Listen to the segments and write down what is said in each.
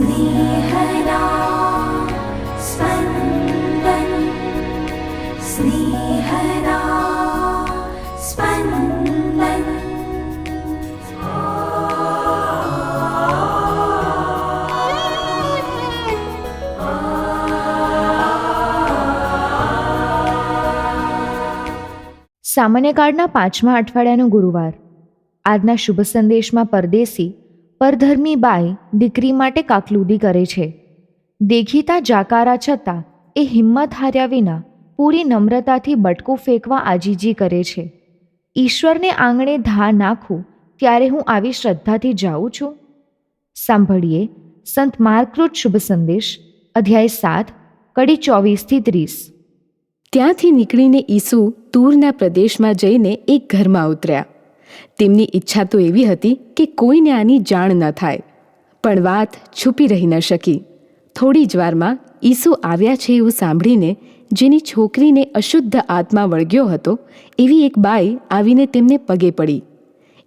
स्नेहदा स्पन्दन् स्नेहदा स्पन्दन् સામાન્ય કાળના પાંચમા અઠવાડિયાનો ગુરુવાર આજના શુભ સંદેશમાં પરદેશી પરધર્મી બાઈ દીકરી માટે કાકલુદી કરે છે. દેખીતા જાકારા છતાં એ હિંમત હાર્યા વિના પૂરી નમ્રતાથી બટકું ફેંકવા આજીજી કરે છે. ઈશ્વરને આંગણે ધા નાખું ત્યારે હું આવી શ્રદ્ધાથી જાઉં છું? સાંભળીએ સંત માર્કૃત શુભ સંદેશ, અધ્યાય સાત, કડી ચોવીસથી ત્રીસ. ત્યાંથી નીકળીને ઈસુ તૂરના પ્રદેશમાં જઈને એક ઘરમાં ઉતર્યા. તેમની ઈચ્છા તો એવી હતી કે કોઈને આની જાણ ન થાય. પણ વાત છુપી રહી ન શકી. થોડી જ વારમાં ઈસુ આવ્યા છે એવું સાંભળીને જેની છોકરીને અશુદ્ધ આત્મા વળગ્યો હતો, એવી એક બાઈ આવીને તેમને પગે પડી.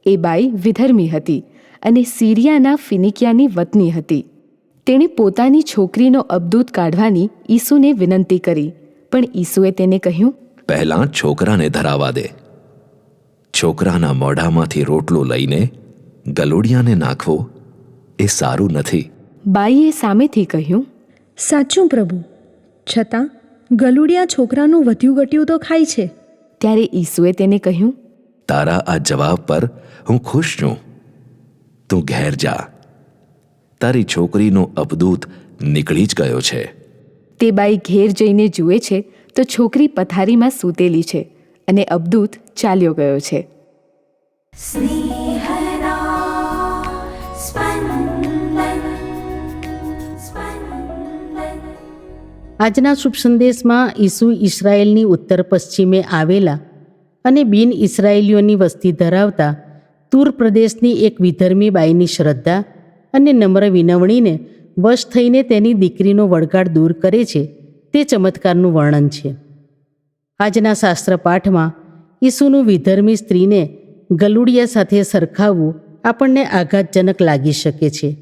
એ બાઈ વિધર્મી હતી અને સીરિયાના ફિનિકિયાની વતની હતી. તેણે પોતાની છોકરીનો અબદૂત કાઢવાની ઈસુને વિનંતી કરી, પણ ઈસુએ તેને કહ્યું, પહેલાં છોકરાને ધરાવા દે. છોકરાના મોઢામાંથી રોટલો લઈને ગલુડિયાને નાખવો એ સારું નથી. બાઈએ સામેથી કહ્યું સાચું પ્રભુ છતાં ગલુડિયા છોકરાનું વધ્યું ઘટ્યું તો ખાય છે. ત્યારે ઈસુએ તેને કહ્યું તારા આ જવાબ પર હું ખુશ છું. તું ઘેર જા. તારી છોકરીનો અબદૂત નીકળી જ ગયો છે. તે બાઈ ઘેર જઈને જુએ છે તો છોકરી પથારીમાં સૂતેલી છે અને અબદૂત ચાલ્યો ગયો છે. આજના શુભ સંદેશમાં ઈસુ ઇસરાયેલની ઉત્તર પશ્ચિમે આવેલા અને બિન ઇસરાયેલીઓની વસ્તી ધરાવતા તૂર પ્રદેશની એક વિધર્મી બાઈની શ્રદ્ધા અને નમ્ર વિનવણીને વશ થઈને તેની દીકરીનો વળગાડ દૂર કરે છે તે ચમત્કારનું વર્ણન છે. આજના શાસ્ત્ર પાઠમાં ઈસુનું વિધર્મી સ્ત્રીને ગલુડિયા સાથે સરખાવવું આપણને આઘાતજનક લાગી શકે છે.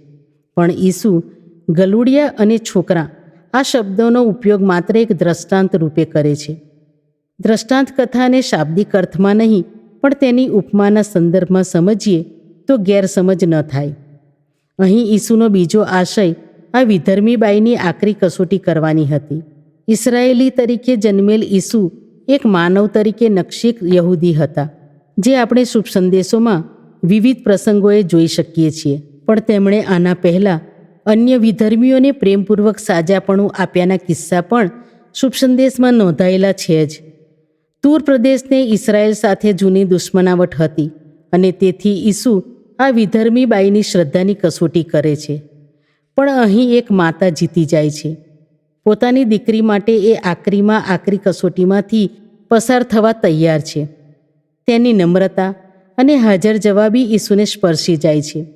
પણ ઈસુ ગલુડિયા અને છોકરા આ શબ્દોનો ઉપયોગ માત્ર એક દ્રષ્ટાંત રૂપે કરે છે. દ્રષ્ટાંત કથાને શાબ્દિક અર્થમાં નહીં, પણ તેની ઉપમાના સંદર્ભમાં સમજીએ તો ગેરસમજ ન થાય. અહીં ઈસુનો બીજો આશય આ વિધર્મીબાઈની આકરી કસોટી કરવાની હતી. ઇસરાયેલી તરીકે જન્મેલ ઈસુ એક માનવ તરીકે નક્ષિક યહૂદી હતા, જે આપણે શુભ સંદેશોમાં વિવિધ પ્રસંગોએ જોઈ શકીએ છીએ. પણ તેમણે આના પહેલાં અન્ય વિધર્મીઓને પ્રેમપૂર્વક સાજાપણું આપ્યાના કિસ્સા પણ શુભ સંદેશમાં નોંધાયેલા છે જ. તૂર પ્રદેશને ઇસરાયેલ સાથે જૂની દુશ્મનાવટ હતી અને તેથી ઈસુ આ વિધર્મી બાઈની શ્રદ્ધાની કસોટી કરે છે. પણ અહીં એક માતા જીતી જાય છે. પોતાની દીકરી માટે એ આકરીમાં આકરી કસોટીમાંથી પસાર થવા તૈયાર છે. તેની નમ્રતા અને હાજર જવાબી ઈસુને સ્પર્શી જાય છે.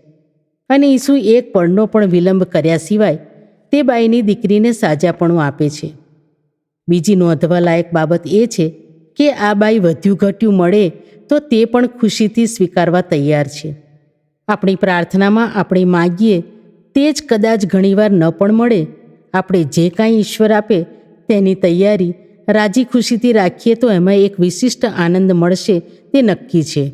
અને ઈસુ એક પળનો પણ વિલંબ કર્યા સિવાય તે બાઈની દીકરીને સાજાપણું આપે છે. બીજી નોંધવા લાયક બાબત એ છે કે આ બાઈ વધ્યું ઘટ્યું મળે તો તે પણ ખુશીથી સ્વીકારવા તૈયાર છે. આપણી પ્રાર્થનામાં આપણે માગીએ તે જ કદાચ ઘણીવાર ન પણ મળે આપણે જે કાંઈ ઈશ્વર આપે તેની તૈયારી રાજી ખુશીથી રાખીએ તો એમાં એક વિશિષ્ટ આનંદ મળશે તે નક્કી છે.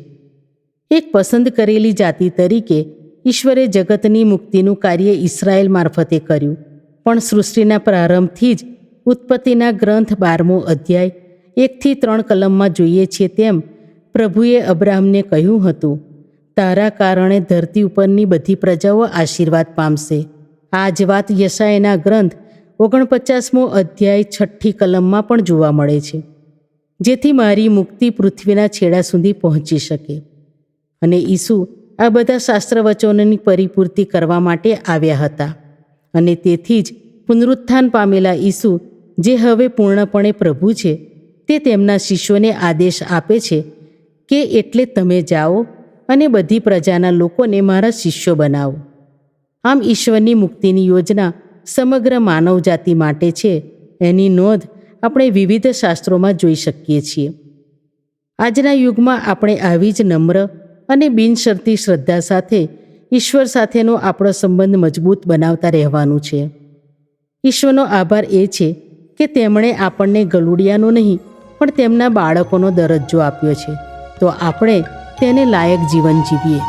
એક પસંદ કરેલી જાતિ તરીકે ઈશ્વરે જગતની મુક્તિનું કાર્ય ઇસરાયેલ મારફતે કર્યું. પણ સૃષ્ટિના પ્રારંભથી જ ઉત્પત્તિના ગ્રંથ બારમો અધ્યાય એકથી ત્રણ કલમમાં જોઈએ છીએ તેમ પ્રભુએ અબ્રાહમને કહ્યું હતું, તારા કારણે ધરતી ઉપરની બધી પ્રજાઓ આશીર્વાદ પામશે. આ જ વાત યશાયના ગ્રંથ ઓગણપચાસમો અધ્યાય છઠ્ઠી કલમમાં પણ જોવા મળે છે. જેથી મારી મુક્તિ પૃથ્વીના છેડા સુધી પહોંચી શકે. અને ઈસુ આ બધા શાસ્ત્રવચનોની પરિપૂર્તિ કરવા માટે આવ્યા હતા. અને તેથી જ પુનરુત્થાન પામેલા ઈસુ, જે હવે પૂર્ણપણે પ્રભુ છે, તે તેમના શિષ્યોને આદેશ આપે છે કે એટલે તમે જાઓ અને બધી પ્રજાના લોકોને મારા શિષ્યો બનાવો. આમ ઈશ્વરની મુક્તિની યોજના સમગ્ર માનવજાતિ માટે છે. એની નોંધ આપણે વિવિધ શાસ્ત્રોમાં જોઈ શકીએ છીએ. આજના યુગમાં આપણે આવી જ નમ્ર અને બિનશરતી શ્રદ્ધા સાથે ઈશ્વર સાથેનો આપણો સંબંધ મજબૂત બનાવતા રહેવાનું છે. ઈશ્વરનો આભાર એ છે કે તેમણે આપણને ગલુડિયાનો નહીં, પણ તેમના બાળકોનો દરજ્જો આપ્યો છે. તો આપણે તેને લાયક જીવન જીવીએ.